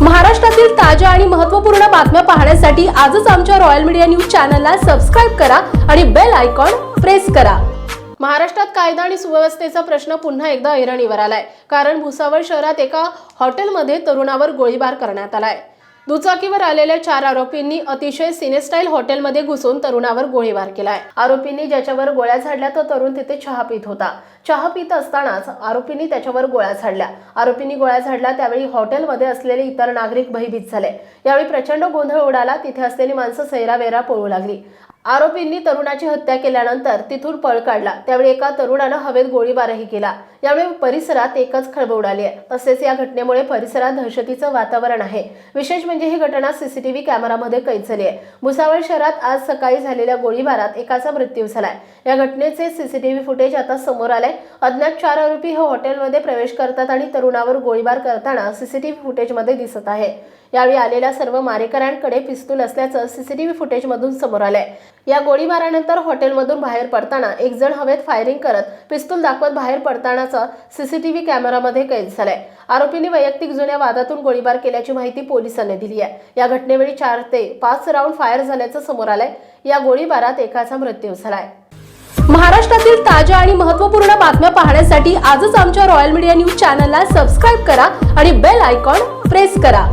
महाराष्ट्रातील ताज्या आणि महत्त्वपूर्ण बातम्या पाहण्यासाठी आजच आमच्या रॉयल मीडिया न्यूज चॅनलला सबस्क्राईब करा आणि बेल आयकॉन प्रेस करा. महाराष्ट्रात कायदा आणि सुव्यवस्थेचा प्रश्न पुन्हा एकदा ऐरणीवर आलाय. कारण भुसावळ शहरात एका हॉटेलमध्ये तरुणावर गोळीबार करण्यात आलाय. दुचाकीवर आलेल्या चार आरोपींनी अतिशय सिनेस्टाईल हॉटेलमध्ये घुसून तरुणावर गोळीबार केलाय. आरोपींनी ज्याच्यावर गोळ्या झाडल्या तो तरुण तिथे चहा पित होता. चहा पित असतानाच आरोपींनी त्याच्यावर गोळ्या झाडल्या. आरोपींनी गोळ्या झाडल्या त्यावेळी हॉटेलमध्ये असलेले इतर नागरिक भयभीत झाले. यावेळी प्रचंड गोंधळ उडाला तिथे असलेली माणसं सैरावेरा पळू लागली. आरोपींनी तरुणाची हत्या केल्यानंतर तिथून पळ काढला. त्यावेळी एका तरुणानं हवेत गोळीबारही केला. यावेळी परिसरात एकच खळबळ उडाली आहे. तसेच या घटनेमुळे परिसरात दहशतीचं वातावरण आहे. विशेष म्हणजे ही घटना सीसीटीव्ही कॅमेरामध्ये कैद झाली आहे. भुसावळ शहरात आज सकाळी झालेल्या गोळीबारात एकाचा मृत्यू झालाय. या घटनेचे सीसीटीव्ही फुटेज आता समोर आलंय. अज्ञात चार आरोपी हे हॉटेलमध्ये प्रवेश करतात आणि तरुणावर गोळीबार करताना सीसीटीव्ही फुटेजमध्ये दिसत आहे. यावेळी आलेल्या सर्व मारेकऱ्यांकडे पिस्तूल असल्याचं सीसीटीव्ही फुटेजमधून समोर आलंय. या गोळीबारानंतर हॉटेलमधून बाहेर पडताना एक जण हवेत फायरिंग करत पिस्तूल दाखवत बाहेर पडतानाचा सीसीटीव्ही कॅमेरामध्ये कैद झालाय. आरोपींनी वैयक्तिक जुन्या वादातून गोळीबार केल्याची माहिती पोलिसांनी दिली आहे. या घटनेवेळी चार ते पाच राऊंड फायर झाल्याचं समोर आलंय. या गोळीबारात एकाचा मृत्यू झालाय. महाराष्ट्रातील ताज्या आणि महत्त्वपूर्ण बातम्या पाहण्यासाठी आजच आमच्या रॉयल मीडिया न्यूज चॅनलला सबस्क्राईब करा आणि बेल आयकॉन प्रेस करा.